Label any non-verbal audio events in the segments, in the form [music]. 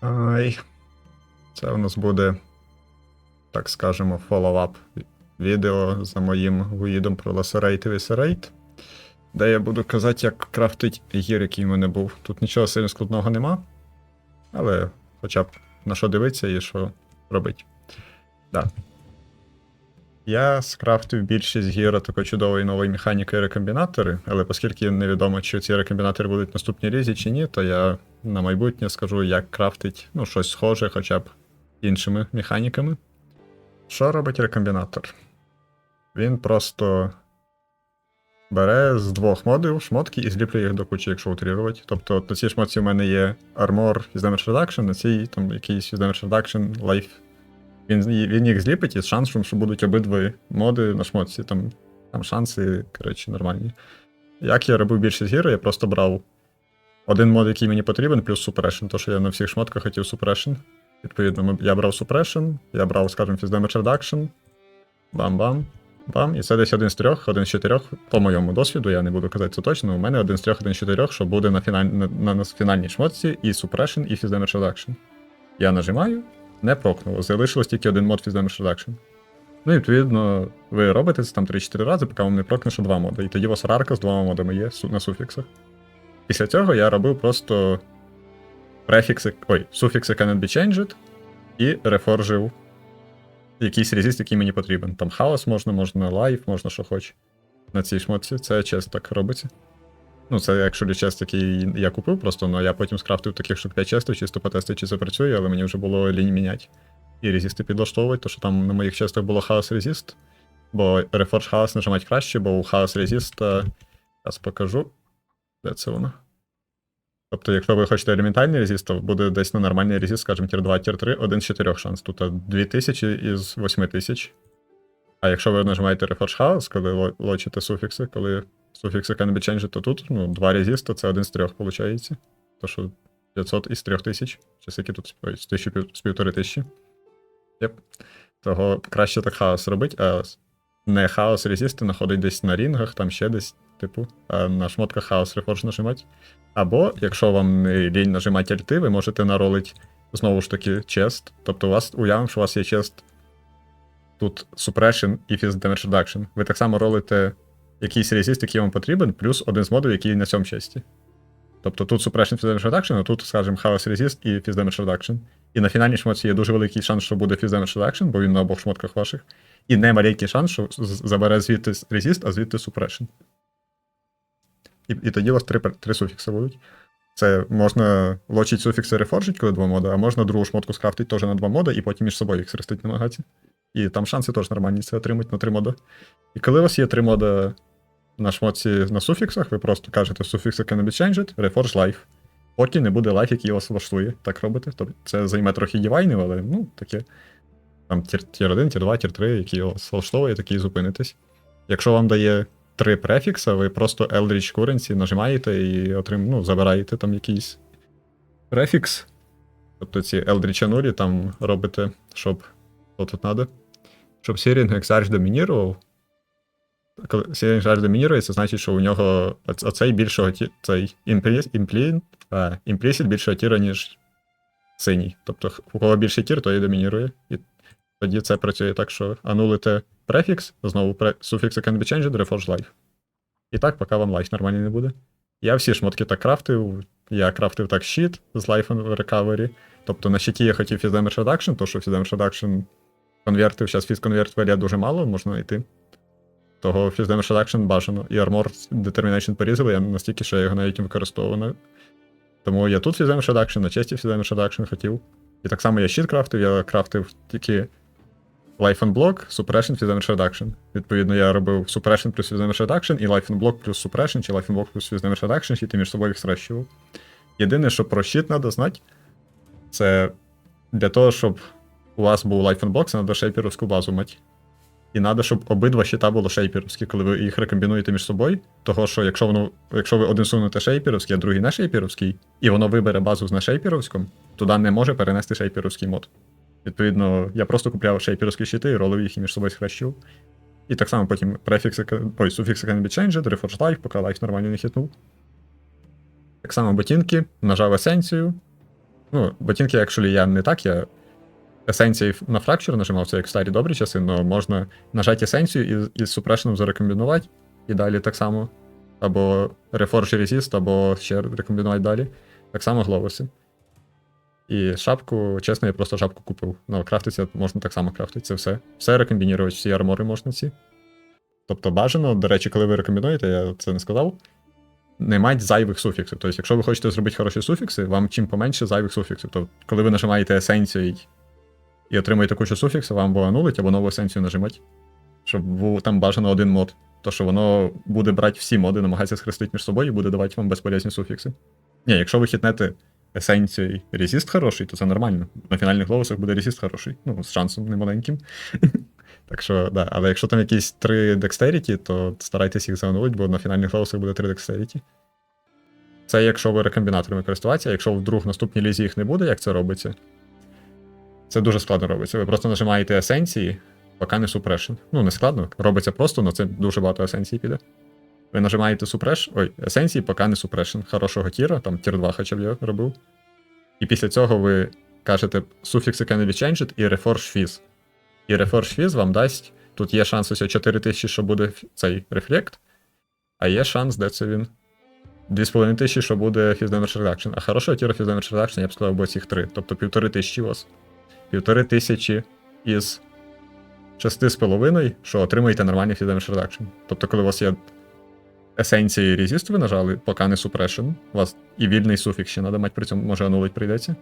Ай. Це у нас буде, так скажемо, фоллоуап відео за моїм гуїдом про ласерейт і весерейт, де я буду казати, як крафтить гір, який в мене був. Тут нічого сильно складного нема, але хоча б на що дивитися і що робити. Да. Я скрафтив більшість гір такої чудової нової механіки рекомбінатори, але оскільки невідомо, чи ці рекомбінатори будуть наступній різі чи ні, то я на майбутнє скажу, як крафтить ну, щось схоже, хоча б іншими механіками. Що робить рекомбінатор? Він просто бере з двох модів шмотки і зліплює їх до кучі, якщо утрірувати. Тобто на цій шмотці в мене є Armor Fizz Damage Reduction, на цій там якийсь Damage Reduction, Life. Він, він їх зліпить із шансом, що будуть обидві моди на шмотці. Там, там шанси, коротше, нормальні. Як я робив більшість гір, я просто брав один мод, який мені потрібен, плюс Suppression, то що я на всіх шмотках хотів Suppression. Відповідно, я брав Suppression, я брав, скажімо, Damage Reduction. Бам-бам. Бам. І це десь один з трьох, один з чотирьох, по моєму досвіду, я не буду казати це точно, у мене один з трьох, один з чотирьох, що буде на, фіналь... на, на, на фінальній шмотці і Suppression, і Fizz Damage. Я нажимаю, не прокнуло. Залишилось тільки один мод Fizz Damage Reduction. Ну і відповідно, ви робите це там 3-4 рази, поки вам не прокне, що два моди. І тоді у вас рарка з двома модами є на суфіксах. Після цього я робив просто префікси, ой, суфікси cannot be changed і рефоржив якийсь резист, який мені потрібен. Там хаос можна, можна лайф, можна що хоч. На цій шмотці. Це чест так робиться. Ну, це якщо чест, який я купив просто, але я потім скрафтив таких штук 5 честів, чисто потестити, чи це але мені вже було лінь міняти. І резисти підлаштовувати, то що там на моїх честах було хаос резист. Бо Reforge хаос нажимати краще, бо у хаос резиста. Зараз покажу. Де це воно? Тобто, якщо ви хочете елементальний резист, то буде десь на нормальний резист, скажімо, тір 2, тір 3, один з 4 шанс. Тут 2000 із 8000. А якщо ви нажимаєте Reforge House, коли лочите суфікси, коли суфікси can be то тут ну, 2 резиста це один з трьох, виходить. То що 500 із 3000. Чи скільки тут з 1000 пів- з півтори тисячі. Єп. Того краще так хаос робить, а не хаос резисти знаходить десь на рінгах, там ще десь, типу, а на шмотках хаос Reforge нажимати. Або, якщо вам не лінь нажимати альти, ви можете наролити знову ж таки чест. Тобто у вас уявимо, що у вас є чест тут suppression і Fizz Damage Reduction. Ви так само ролите якийсь резист, який вам потрібен, плюс один з модів, який на цьому честі. Тобто тут Suppression Damage Reduction, а тут, скажімо, Chaos Resist і Damage Reduction. І на фінальній шмотці є дуже великий шанс, що буде Damage Reduction, бо він на обох шмотках ваших. І не маленький шанс, що забере звідти резист, а звідти Suppression. І, і тоді у вас три, три суфікси будуть. Це можна лочить суфікси рефоржить, коли два мода, а можна другу шмотку скрафтити теж на два мода, і потім між собою їх схрестити намагатися. І там шанси теж нормальні це отримати на три мода. І коли у вас є три мода на шмотці на суфіксах, ви просто кажете суфікси can be changed, reforge life. Поки не буде лайф, який вас влаштує. Так робите. Тобто це займе трохи дівайнів, але ну таке. Там тір, тір 1, тір 2, тір 3, які вас влаштовує, такі зупинитесь. Якщо вам дає три префікса, ви просто Eldritch Currency нажимаєте і отрим, ну, забираєте там якийсь префікс. Тобто ці Eldritch Анурі там робите, щоб. Що тут треба? Щоб Searing Exarch домінірував. Коли Searing Exarch домінірує, це значить, що у нього оц- оцей більшого ті... цей імплі... імплі... а, імплісід більшого тіра, ніж синій. Тобто, у кого більший тір, то і домінірує. І тоді це працює так, що анулите префікс, знову пре... суфікси can be changed, reforge life. І так, поки вам лайф нормальний не буде. Я всі шмотки так крафтив. Я крафтив так щит з Life and Recovery. Тобто на щиті я хотів Damage Reduction, то що Damage Reduction конвертив, зараз Convert варіа дуже мало, можна знайти. Того Fizz Damage Reduction бажано. І Armor Determination порізали, я настільки, я його навіть не використовував. Тому я тут Fizz Damage Reduction, на честі Fizz Damage Reduction хотів. І так само я щит крафтив, я крафтив тільки Life and Block, Suppression, Fizz Damage Reduction. Відповідно, я робив Suppression плюс Fizz Damage Reduction і Life and Block плюс Suppression, чи Life and Block плюс Fizz Damage Reduction, і ти між собою їх сращував. Єдине, що про щит треба знати, це для того, щоб у вас був Life and Block, треба шейперовську базу мати. І треба, щоб обидва щита було шейперовські, коли ви їх рекомбінуєте між собою. Того, що якщо воно, якщо ви один сунете шейперовський, а другий не шейперовський, і воно вибере базу з нешейперовським, туди не може перенести шейперовський мод. Відповідно, я просто купляв шейперовські щити і ролив їх і між собою схрещив. І так само потім префікси, ой, суфікси can be changed, reforged life, поки life нормально не хитнув. Так само ботинки, нажав есенцію. Ну, ботинки, якщо я не так, я есенції на фракчер нажимав, це як в старі добрі часи, але можна нажати есенцію і, і з супрешеном зарекомбінувати, і далі так само. Або Reforge Resist, або ще рекомбінувати далі. Так само глобуси. І шапку, чесно, я просто шапку купив. Ну, крафтиться можна так само крафтити, це все. Все рекомбінувати, всі армори можна ці. Тобто бажано, до речі, коли ви рекомбінуєте, я це не сказав. Не мать зайвих суфіксів. Тобто, якщо ви хочете зробити хороші суфікси, вам чим поменше зайвих суфіксів. Тобто, коли ви нажимаєте есенцію і, отримуєте кучу суфіксів, вам або анулить, або нову есенцію нажимати. Щоб був там бажано один мод. То що воно буде брати всі моди, намагатися схрестити між собою і буде давати вам безполезні суфікси. Ні, якщо ви хитнете есенцію і хороший, то це нормально. На фінальних глобусах буде резіст хороший. Ну, з шансом немаленьким. [laughs] Так що, да. Але якщо там якісь три декстеріті, то старайтесь їх занулити, бо на фінальних глобусах буде три декстеріті. Це якщо ви рекомбінаторами користуватися, якщо вдруг в наступній лізі їх не буде, як це робиться. Це дуже складно робиться. Ви просто нажимаєте есенції, поки не супрешн. Ну, не складно, робиться просто, але це дуже багато есенцій піде. Ви нажимаєте супреш, ой, есенції, поки не супрешн. Хорошого тіра, там тір 2 хоча б я робив. І після цього ви кажете суфікси can be changed і reforge fizz. І reforge fizz вам дасть. Тут є шанс ось 4000, що буде цей рефлект, а є шанс, де це він. 2500, що буде Fizz Damage. А хорошого тіра Fizz Damage Reduction, я б сказав, буде цих три. Тобто 1500 у вас. 1500 із 6,5, що отримаєте нормальний Damage Reduction. Тобто, коли у вас є есенція і резист ви нажали, поки не suppression, у вас і вільний суфікс ще треба мати, при цьому може анулить прийдеться.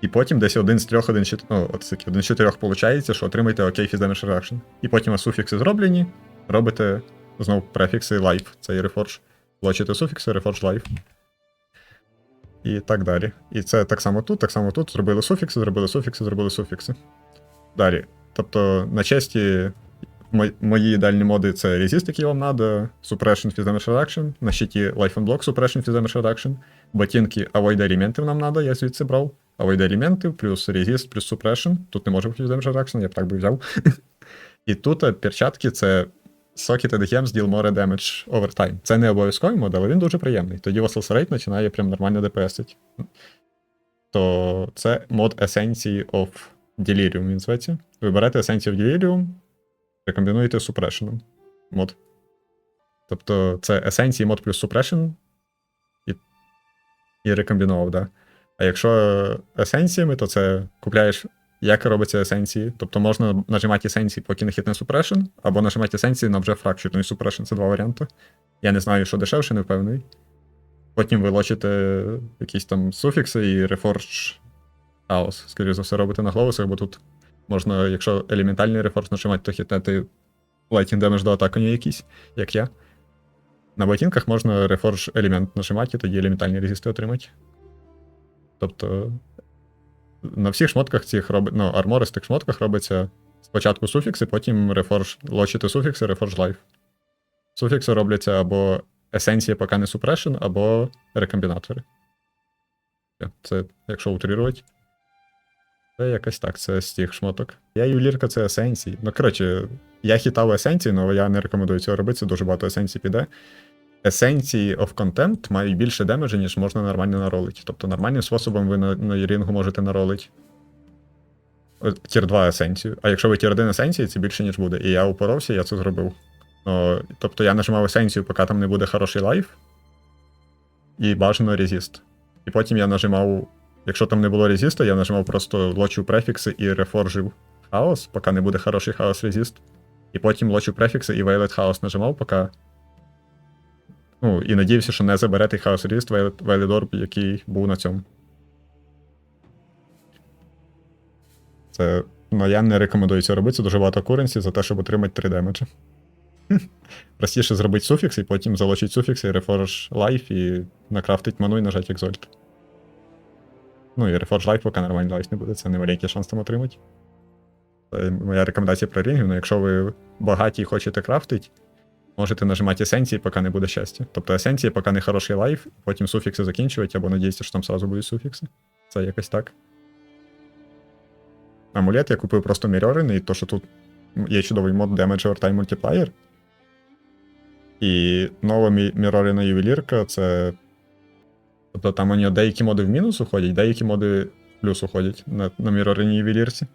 І потім десь один з трьох, один ну, от таки, один з чотирьох виходить, що отримаєте окей Fizz Damage. І потім у вас суфікси зроблені, робите знову префікси life, це і reforge. Лочите суфікси, reforge life. І так далі. І це так само тут, так само тут. Зробили суфікси, зробили суфікси, зробили суфікси. Далі. Тобто, на честі мої ідеальні моди це Resist, який вам треба, Suppression Damage Reduction, на щиті Life and Block Suppression Damage Reduction, ботинки Avoid елементів нам треба, я звідси брав. Avoid елементів, плюс Resist, плюс Suppression. Тут не може бути Damage Reduction, я б так би взяв. [laughs] І тут е, перчатки це Socket and Gems deal more damage over time. Це не обов'язковий мод, але він дуже приємний. Тоді у вас починає прям нормально ДПСить. То це мод Essence of Delirium, він зветься. Ви берете Essence of Delirium, рекомбінуєте з Suppression мод. Тобто це Essence мод плюс Suppression і, і рекомбінував, да. А якщо есенціями, то це купляєш як робиться есенції. Тобто можна нажимати есенції, поки не хитне suppression, або нажимати есенції на вже фракчурний suppression. Це два варіанти. Я не знаю, що дешевше, не впевнений. Потім ви лочите якісь там суфікси і reforge хаос. Скоріше за все, робите на глобусах, бо тут можна, якщо елементальний рефорж нажимати, то хитнути lightning damage до атакані якісь, як я. На ботинках можна reforge елемент нажимати, і тоді елементальні резисти отримати. Тобто на всіх шмотках цих робить, ну, армористих шмотках робиться спочатку суфікси, потім reforge, лочити суфікси, reforge life. Суфікси робляться або есенція, поки не suppression, або рекомбінатори. Це, якщо утрірувати. Це якось так, це з тих шмоток. Я ювелірка це есенції. Ну, коротше, я хітав есенції, але я не рекомендую цього робити, це дуже багато есенцій піде. Есенції of Contempt мають більше демеджа, ніж можна нормально наролити. Тобто нормальним способом ви на, на рінгу можете наролити тір 2 есенцію. А якщо ви тір 1 есенції, це більше, ніж буде. І я упоровся, я це зробив. Ну, тобто я нажимав есенцію, поки там не буде хороший лайф. І бажано резіст. І потім я нажимав. Якщо там не було резіста, я нажимав просто лочив префікси і рефоржив хаос, поки не буде хороший хаос резіст. І потім лочив префікси і Violet хаос нажимав, поки. Ну, і надіявся, що не заберете хаос резіст Violet який був на цьому. Це. Ну, я не рекомендую це робити, це дуже багато куренсі за те, щоб отримати 3 демеджа. [laughs] Простіше зробити суфікс, і потім залочить суфікс, і рефорж лайф, і накрафтить ману і нажати екзольт. Ну і рефорж лайф, поки нормальний лайф не буде, це невеликий шанс там отримати. Це моя рекомендація про рінгів, ну якщо ви багаті і хочете крафтити, можете нажимати есенції, поки не буде щастя. Тобто есенції, поки не хороший лайф, потім суфікси закінчувати, або надіятися, що там сразу будуть суфікси. Це якось так. Амулет я купив просто мірьорений, то що тут є чудовий мод Damage Overtime Multiplier. І нова мі- мірорена ювелірка це Тобто там у нього деякі моди в мінус уходять, деякі моди в плюс уходять на, на мірориній ювелірці.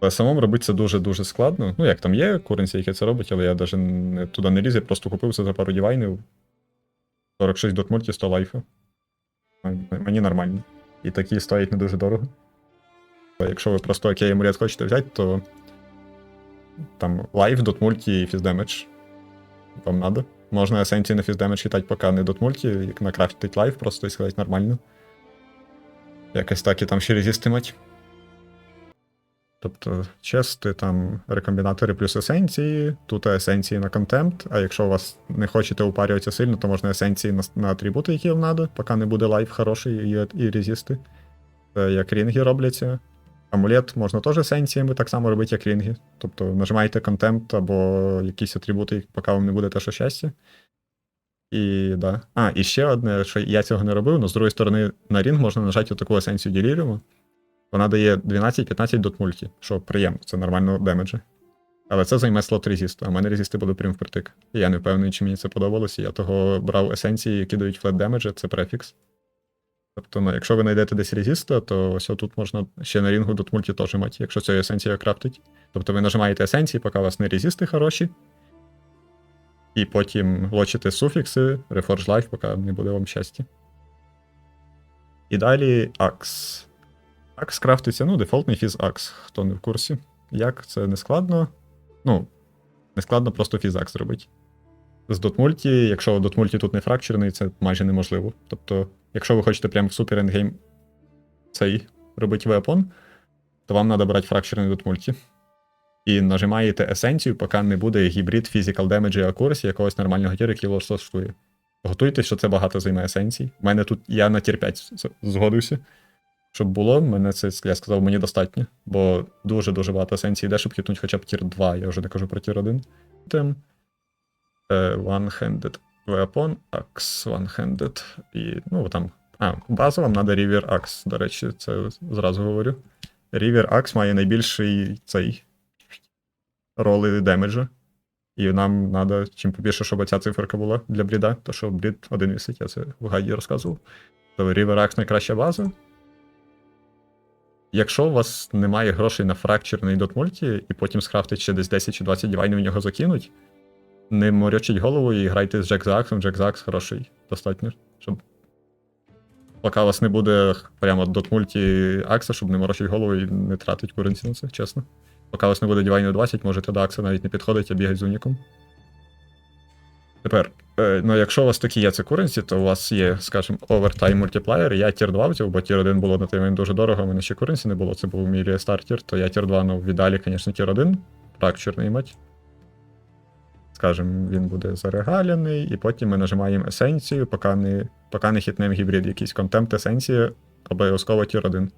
Але самому робити це дуже-дуже складно. Ну, як там є куренці, які це роблять, але я навіть не, туди не ліз, я просто купив це за пару дівайнів. 46 дотмульті, 100 лайфу. Мені нормально. І такі стоять не дуже дорого. Якщо ви просто окей амулет хочете взяти, то там лайф, дотмульті і фіздемедж. Вам надо. Можна есенції на фіздемедж хитати, поки не дотмульті, як накрафтить лайф, просто і сказати нормально. Якось так і там ще резисти мать. Тобто, чести, там рекомбінатори плюс есенції, тут есенції на контемpt, а якщо у вас не хочете упарюватися сильно, то можна есенції на, на атрибути, які вам треба, поки не буде лайф хороший і, і резисти. Це як рінги робляться. Амулет можна теж есенціями так само робити, як рінги. Тобто нажимаєте контемpt або якісь атрибути, поки вам не буде те, що щастя. І да. А, і ще одне, що я цього не робив, але з другої сторони, на рінг можна нажати таку есенцію Delirium. Вона дає 12-15 дот мульті, що приємно, це нормально демеджі. Але це займе слот резисту, а в мене резисти будуть прям впритик. І я не впевнений, чи мені це подобалося. Я того брав есенції, які дають флет демеджі, це префікс. Тобто, ну, якщо ви знайдете десь резиста, то ось тут можна ще на рінгу дот мульті теж мати, якщо ця есенція крафтить. Тобто ви нажимаєте есенції, поки у вас не резисти хороші. І потім лочите суфікси, Reforge Life, поки не буде вам щастя. І далі Axe. Axe крафтиться, ну, дефолтний фіз Axe, хто не в курсі. Як це не складно. Ну, не складно просто фіз Axe зробити. З дотмульті, якщо дотмульті тут не фракчерний, це майже неможливо. Тобто, якщо ви хочете прямо в супер ендгейм цей робити веапон, то вам треба брати фракчерний дотмульті. І нажимаєте есенцію, поки не буде гібрид Physical Damage і Accuracy якогось нормального тіру, який вас влаштує. Готуйтесь, що це багато займе есенцій. У мене тут я на тір 5 згодився. Щоб було, мене це, я сказав, мені достатньо, бо дуже-дуже багато есенцій йде, щоб хитнуть хоча б тір 2, я вже не кажу про тір 1. Тим. Е, One-handed weapon, axe one-handed. І, ну, там. А, базово вам треба River Axe, до речі, це зразу говорю. River Axe має найбільший цей роли демеджа. І нам треба чим побільше, щоб ця циферка була для бріда, то що брід один вісить, я це в гайді розказував. То River Axe найкраща база. Якщо у вас немає грошей на фракчерний дотмульті, і потім скрафтить ще десь 10 чи 20 дівайнів в нього закинуть, не морочіть голову і грайте з Джек Заксом. Джек Закс хороший, достатньо, щоб. Поки у вас не буде прямо дотмульті Акса, щоб не морочить голову і не тратить куренці на це, чесно. Поки у вас не буде дівайнів 20, можете до Акса навіть не підходити, а бігати з уніком. Тепер, ну якщо у вас такі є це куренці, то у вас є, скажімо, овертайм мультиплеєр. Я тір 2 взяв, бо тір 1 було на той момент дуже дорого, у мене ще куренці не було, це був мій рестартер, то я тір 2, ну в ідеалі, звісно, тір 1, фракчерний мать. Скажем, він буде зарегаляний, і потім ми нажимаємо есенцію, поки не, поки не хитнемо гібрид, якийсь контемpt есенція, обов'язково тір 1.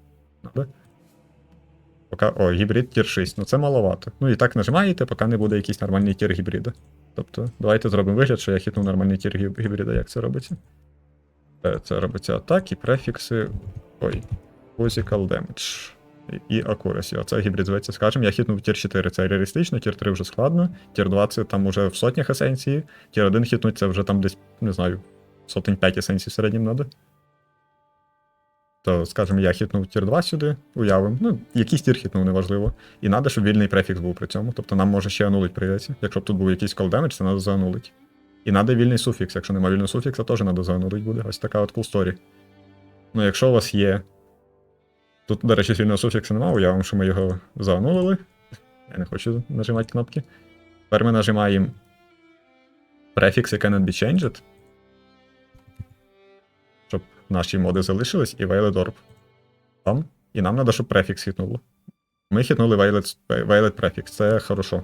Поки, о, гібрид тір 6, ну це маловато. Ну і так нажимаєте, поки не буде якийсь нормальний тір гібрида. Тобто, давайте зробимо вигляд, що я хитнув нормальний тір гібрида, як це робиться. Е, Це робиться атаки, префікси. Ой, physical damage. І- accuracy. Оце гібрид зветься, скажемо. Я хитнув тір 4, це реалістично, тір 3 вже складно, тір 2 це там уже в сотнях есенції, тір 1 хитнуть це вже там десь, не знаю, сотень 5 есенцій в середньому надо. То, скажімо, я хитнув тір 2 сюди, уявимо. Ну, якийсь тір хитнув, неважливо. І треба, щоб вільний префікс був при цьому. Тобто нам може ще анулить прийдеться. Якщо б тут був якийсь damage, це треба заанулить. І треба вільний суфікс. Якщо немає вільного суфікса, теж треба заанулить буде. Ось така от cool story. Ну, якщо у вас є. Тут, до речі, вільного суфікса немає, уявимо, що ми його заанулили. Я не хочу нажимати кнопки. Тепер ми нажимаємо префікс, cannot be changed. Наші моди залишились, і Veiled Orb. Там. І нам треба, щоб префікс хитнуло. Ми хитнули Veiled, Veiled префікс, це хорошо.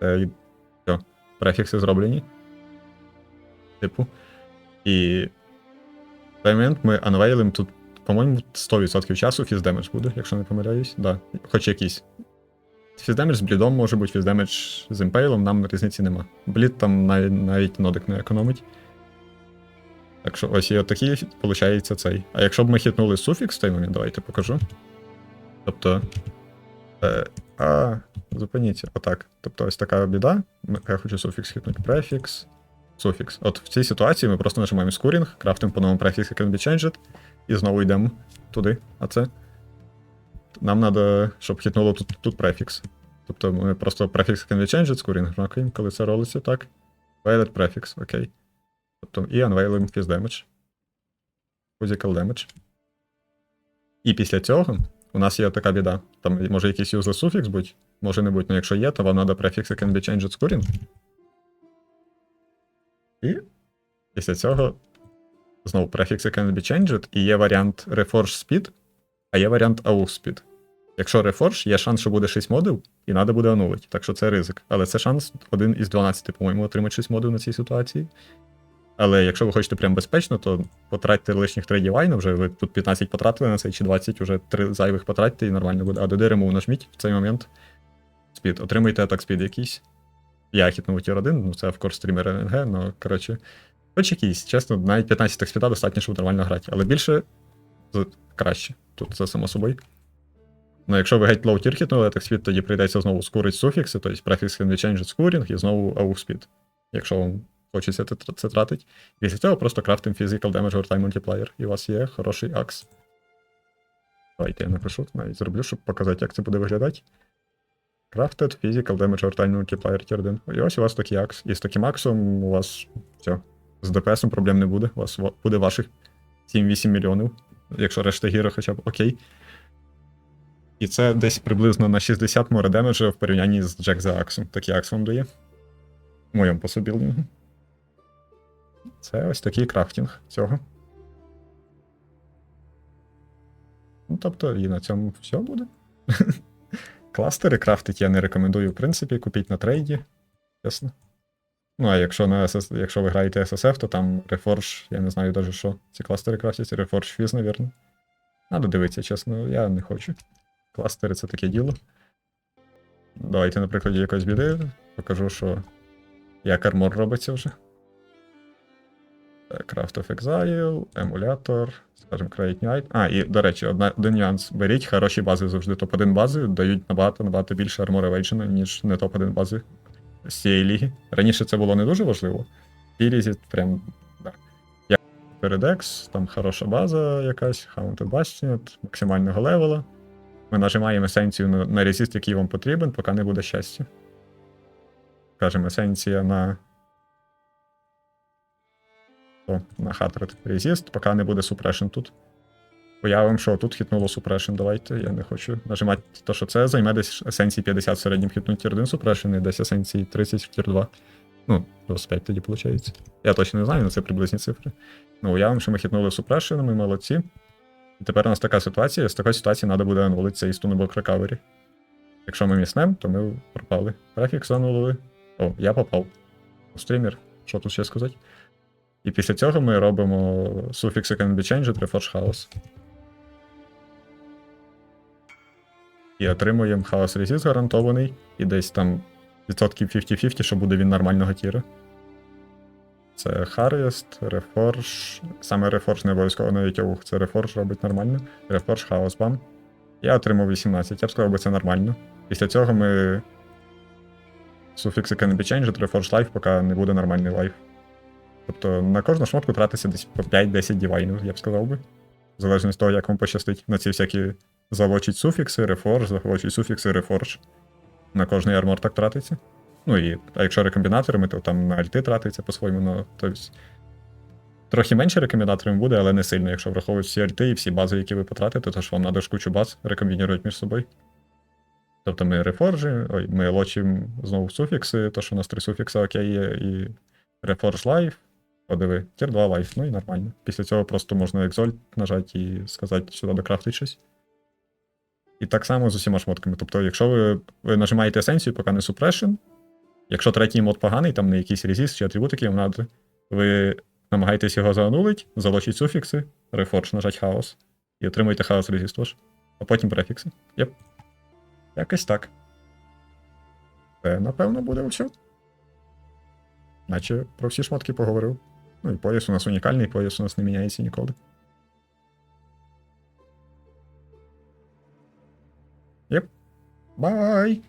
Це, все, префікси зроблені. Типу. І в той момент ми анвейлим тут, по-моєму, 100% часу фіздемедж буде, якщо не помиляюсь. Да. Хоч якийсь. Фіздемедж з блідом може бути, фіздемедж з імпейлом, нам різниці нема. Блід там навіть, навіть нодик не економить. Так що ось і отакий, виходить, цей. А якщо б ми хитнули суфікс момент, давайте покажу. Тобто. Е, а, зупиніться, отак. Тобто ось така біда. Я хочу суфікс хитнути. Префікс. суфікс. От в цій ситуації ми просто нажимаємо скурінг, крафтимо по новому префікс can be changed, і знову йдемо туди. А це. Нам треба, щоб хитнуло тут, тут префікс. Тобто ми просто префікс can be changed, скурінг коли це ролиться так. Veiled префікс, окей. Тобто і unveiling fizz damage. Physical damage. І після цього у нас є така біда. Там може якийсь useless суфікс бути, може не бути, але якщо є, то вам треба префікс can be changed скурінг. І після цього знову префікс can be changed, і є варіант reforge speed, а є варіант AUX speed. Якщо reforge, є шанс, що буде 6 модів, і треба буде онулити. Так що це ризик. Але це шанс один із 12, по-моєму, отримати 6 модів на цій ситуації. Але якщо ви хочете прям безпечно, то потратьте лишніх 3 дівайна, вже ви тут 15 потратили на цей чи 20, вже 3 зайвих потратьте і нормально буде. А до ремов нажміть в цей момент. Спід. Отримуйте атак спід якийсь. Я хітнув тір 1, ну це в course стрімер РНГ, ну коротше. Хоч якийсь, чесно, навіть 15 спіда достатньо, щоб нормально грати. Але більше краще. Тут це само собою. Ну, якщо ви геть лоу тір хітнули, так спід, тоді прийдеться знову скурити суфікси, тобто префікс changed скурінг і знову speed. Якщо вам хочеться це, тратить. Після цього просто крафтим physical damage over time multiplier, і у вас є хороший акс. Давайте я напишу, навіть зроблю, щоб показати, як це буде виглядати. Crafted Physical Damage over Time Multiplier Tier 1. І ось у вас такий акс. І з таким аксом у вас все. З ДПСом проблем не буде. У вас буде ваших 7-8 мільйонів. Якщо решта гіро хоча б окей. І це десь приблизно на 60 море демеджа в порівнянні з Jack за аксом. Такий акс вам дає. В моєму пособілдингу. Це ось такий крафтінг цього. Ну, тобто, і на цьому все буде. [laughs] Кластери крафтить я не рекомендую, в принципі, купіть на трейді. Чесно. Ну, а якщо на SS, якщо ви граєте SSF, то там Reforge, я не знаю навіть що. Ці кластери крафтять, Reforge Fizz, навірно. Надо дивитися, чесно, я не хочу. Кластери це таке діло. Давайте, на прикладі якоїсь біди покажу, що як армор робиться вже. Craft of Exile, емулятор, скажімо, Create Item. А, і, до речі, одна, один нюанс. Беріть хороші бази завжди. Топ-1 бази дають набагато набагато більше армор Evasion, ніж не топ-1 бази з цієї ліги. Раніше це було не дуже важливо. Цій лізі прям. Да. Передекс, там хороша база якась, Haunted Bastion, максимального левела. Ми нажимаємо есенцію на, на резист, який вам потрібен, поки не буде щастя. Кажемо, есенція на то на Hatred Resist, поки не буде suppression тут. Уявимо, що тут хітнуло suppression, давайте. Я не хочу нажимати то, що це займе десь есенції 50 в середньому хітнуть тір 1 suppression і десь есенції 30 в тір 2. Ну, 25 тоді виходить. Я точно не знаю, але це приблизні цифри. Ну, уявимо, що ми хітнули suppression, ми молодці. І тепер у нас така ситуація, з такої ситуації треба буде анулитися із Tunable Recovery. Якщо ми міснем, то ми пропали. Префікс анулили. О, я попав. Стрімер, що тут ще сказати? І після цього ми робимо суфікси can be changed, reforge house. І отримуємо хаос resist гарантований, і десь там відсотків 50-50, що буде він нормального тіра. Це Harvest, Reforge. Саме Reforge не обов'язково навіть аух, це Reforge робить нормально. Reforge House бам. Я отримав 18. Я б сказав, би це нормально. Після цього ми. Суфікси can be changed, Reforge Life, поки не буде нормальний лайф. Тобто на кожну шмотку тратиться десь по 5-10 дівайнів, я б сказав би. В залежності від того, як вам пощастить. На ці всякі завочить суфікси, рефорж, завочить суфікси, рефорж. На кожний армор так тратиться. Ну і а якщо рекомбінаторами, то там на альти тратиться по-своєму. Ну, тобто, трохи менше рекомбінаторами буде, але не сильно, якщо враховують всі альти і всі бази, які ви потратите, то ж вам треба ж кучу баз рекомбінувати між собою. Тобто ми рефоржі, ой, ми лочимо знову суфікси, то що у нас три суфікса окей є, і Reforge Life, подиви, тір 2 Life, ну і нормально. Після цього просто можна Exalt нажати і сказати, сюди докрафтить щось. І так само з усіма шмотками. Тобто, якщо ви, ви нажимаєте есенцію, поки не suppression, якщо третій мод поганий, там не якийсь резіст чи атрибутики вам надо, ви намагаєтесь його заанулить, залочить суфікси, Reforge, нажать хаос, і отримуєте хаос резіст ваш, а потім префікси. Єп. Якось так. Це, напевно, буде все. Наче про всі шмотки поговорив. Ну і пояс у нас унікальний, пояс у нас не міняється ніколи. Єп. Бай!